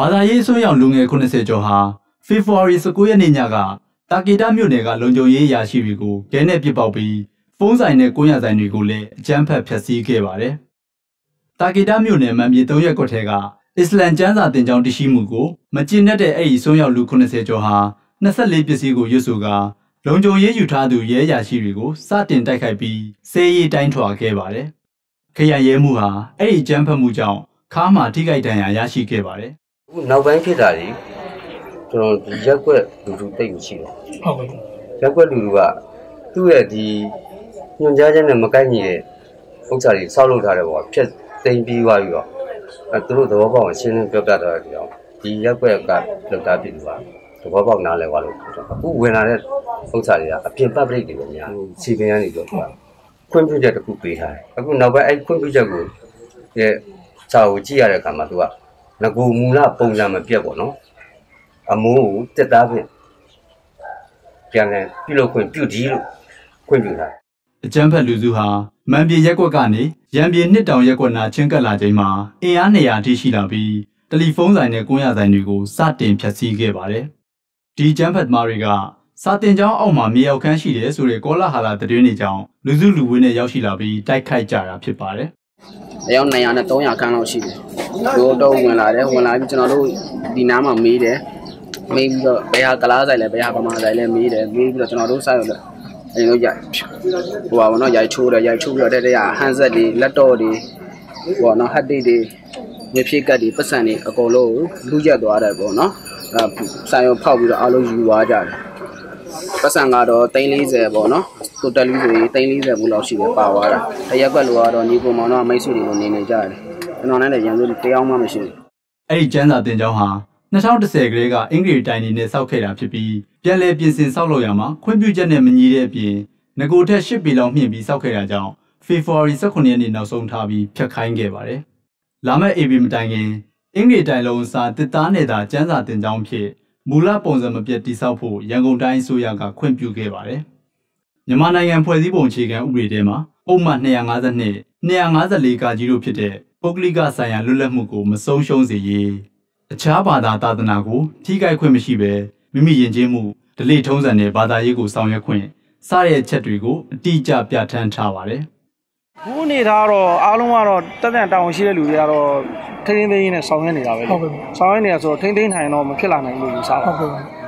ဘာသာရေးဆွေးရောက်လူငယ်80ကျော်ဟာဖေဖော်ဝါရီ19ရက်နေ့ညကတာကီတာမြို့နယ်ကလုံခြုံရေးရာရှိတွေကိုခဲနဲ့ပစ်ပေါက်ပြီးဖုန်းဆိုင်နဲ့ကိုရဆိုင်တွေကိုလည်းအကြမ်းဖက်ဖျက်ဆီးခဲ့ပါတယ်။တာကီတာမြို့နယ်မှန်မြေ3ရက်ကွက်ထဲကအစ္စလမ်ကျမ်းစာတင်ကြောင်းတရှိမှုကိုမကျင့်တတ်တဲ့အဲ့ဒီဆွေးရောက်လူ80ကျော်ဟာ24ပစ္စည်းကိုရွတ်ဆိုကာလုံခြုံရေးယူထားသူရဲရာရှိတွေကိုစတင်တိုက်ခိုက်ပြီးစေးရီတိုင်းထွာခဲ့ပါတယ်။ခရရဲမှုဟာအဲ့ဒီကျမ်းဖတ်မှုကြောင့်ခါးမှာထိခိုက်ဒဏ်ရာရရှိခဲ့ပါတယ်။ အခုနောက်ပိုင်းဖြစ်တာလေကျွန်တော်ဒီရက်ကွက်လူလူတိတ်မရှိတော့ဟုတ်ကဲ့ရက်ကွက်လူလူကသူ့ရဲ့ဒီညွန်ကြားချက်နဲ့မကိုက်ညီတဲ့ဥစ္စာတွေစောက်လုပ်ထားတယ်ပေါ့ဖြက်သိမ်းပြီးသွားပြီးတော့အဲသူတို့သဘောပေါက်အောင်ရှင်းရှင်းပြောပြထားတယ်ကြောင့်ဒီရက်ကွက်ကလောက်တာပြည်သူကသဘောပေါက်နားလဲသွားလို့အခုဝင်လာတဲ့ဥစ္စာတွေကအပြင် public တွေပဲများစီပင်ကနေတော့သူကခွင့်ပြုချက်တစ်ခုပေးထားတယ်အခုနောက်ပိုင်းအဲ့ခွင့်ပြုချက်ကိုရဲ့စာကိုကြည့်ရတဲ့အခါမှာသူက ငကူမူလပုံစံမပြတ်ပေါ့နော်အမိုးကိုတက်သားဖြင့်ပြန်လဲပြုလုပ်ခွင့်ပြုဒီလို့ခွင့်ပြုထားတယ်အကြမ်းဖက်လူစုဟာမန်ပြေရက်ကွက်ကနေရန်ပြေနှစ်တောင်ရက်ကွက်နာချင်းကပ်လာချိန်မှာအင်အား200အထိရှိလာပြီးတယ်လီဖုန်းဆိုင်နဲ့ကွန်ရက်ဆိုင်တွေကိုစတင်ဖျက်ဆီးခဲ့ပါတယ်။ဒီကြမ်းဖက်သမားတွေကစာတင်ကျောင်းအောက်မှာမြေရောက်ခန်းရှိတယ်ဆိုတဲ့ကောလာဟာလာသတင်းတွေကြောင့်လူစုလူဝေးနဲ့ရောက်ရှိလာပြီးတိုက်ခိုက်ကြတာဖြစ်ပါတယ် အယောက်200နဲ့300ခန်းလောက်ရှိတယ်။တို့တော့ဝင်လာတယ်ဝင်လာပြီးကျွန်တော်တို့ဒီနားမှာမေးတယ်။မေးပြီးတော့ဘယ်ဟာကလားဆိုင်လဲဘယ်ဟာပမာဆိုင်လဲမေးတယ်မေးပြီးတော့ကျွန်တော်တို့ဆိုင်ရလို့အဲလိုရိုက်ဟိုပါဘောနော်ရိုက်ချိုးတယ်ရိုက်ချိုးပြီးတော့တဲ့တဲ့ကဟန်ဆက်တွေလက်တော့တွေဘောနော်ဟတ်တိတွေမြေဖြည့်ကတ်တွေပတ်စံတွေအကုန်လုံးလူရက်သွားတယ်ပေါ့နော်။အဲဆိုင်ရဖောက်ပြီးတော့အားလုံးယူသွားကြတယ်။ ပတ်စံကတော့340ပေါ့နော်။ total ဆိုရင်340ဘူးလောက်ရှိတယ်ပါသွားတာ။တရက်ကွက်လိုကတော့ညီကိုမောင်တော့မိတ်ဆွေတွေလိုနေနေကြတယ်။ကျွန်တော်နဲ့လည်းရန်သူတရားမှမရှိဘူး။အဲ့ဒီကျမ်းစာတင်ကျောင်းဟာ2010ကလေးကအင်္ဂလိပ်တိုင်နေနဲ့စောက်ခဲ့တာဖြစ်ပြီးပြန်လည်ပြင်ဆင်စောက်လို့ရမှာခွင့်ပြုချက်နဲ့မညီတဲ့အပြင်ငကိုထက်10ပေလောက်မြင့်ပြီးစောက်ခဲ့တာကြောင့်ဖေဖော်ဝါရီ18ရက်နေ့နောက်ဆုံးထားပြီးဖျက်ခိုင်းခဲ့ပါတယ်။လာမယ့် AB မတိုင်ခင်အင်္ဂလိပ်တိုင်လုံးစာတစ်သားနယ်သာကျမ်းစာတင်ကျောင်းဖြစ် မူလပုံစံမပြတ်တိစောက်ဖို့ရန်ကုန်တိုင်းအစိုးရကခွင့်ပြုခဲ့ပါတယ်။မြန်မာနိုင်ငံဖွဲ့စည်းပုံအခြေခံဥပဒေထဲမှာပုံမှန်252 254ကကြီးတို့ဖြစ်တဲ့ပုဂ္ဂလိကဆိုင်ရာလွတ်လပ်မှုကိုမဆုံးရှုံးစေရေးအခြားဘာသာသာသနာကိုထိခိုက်ခွင့်မရှိဘဲမိမိယဉ်ကျေးမှုဓလေ့ထုံးစံနဲ့ဘာသာရေးကိုဆောင်ရွက်ခွင့်စတဲ့အချက်တွေကိုအတိအကျပြဋ္ဌာန်းထားပါတယ်။ ခုအနေထားတော့အားလုံးကတော့တက်တန်တောင်းရှိတဲ့လူတွေကတော့ထိန်းသိမ်းသိမ်းနဲ့ဆောင်ရွက်နေတာပဲလေဟုတ်ကဲ့ဆောင်ရွက်နေတာဆိုတော့ထိန်းသိမ်းထိုင်တော့မဖြစ်လာနိုင်ဘူးလို့ယူဆပါဟုတ်ကဲ့